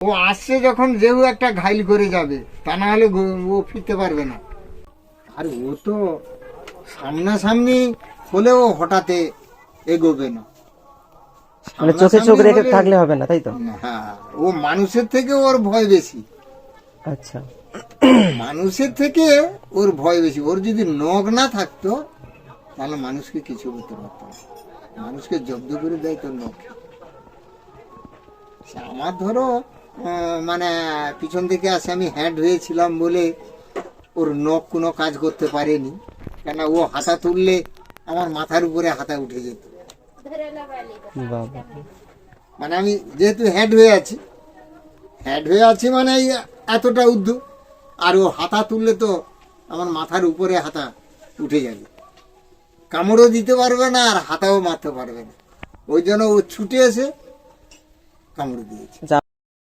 ও আসছে যখন যেও একটা ঘাইল করে যাবে তা না হলে ও ফিরতে পারবে না। আর ও তো সামনাসামনি হলেও হঠাৎ এগোবে না। মানে চোখে চোখ রেখে থাকলে হবে না তাই তো? হ্যাঁ ও মানুষের থেকে ওর ভয় বেশি। আচ্ছা। মানুষের থেকে ওর ভয় বেশি। ওর যদি নখ না থাকতো তাহলে মানুষকে কিছু করতে পারতো না। মানুষকে জব্দ করে দেয় তোর নখ। আমার ধরো মানে পিছন থেকে আসে আমি হ্যান্ড হয়েছিলাম বলে ওর নখ কোনো কাজ করতে পারেনি। কেন ও হাতা তুললে আমার মাথার উপরে হাতা উঠে যেত। মানে আমি যেহেতু হেড হয়ে আছি হেড হয়ে আছি মানে এতটা উদ্ধ আর ও হাতা তুললে তো আমার মাথার উপরে হাতা উঠে যাবে। কামড়ও দিতে পারবে না আর হাতাও মারতে পারবে না। ওই জন্য ও ছুটে এসে কামড় দিয়েছে।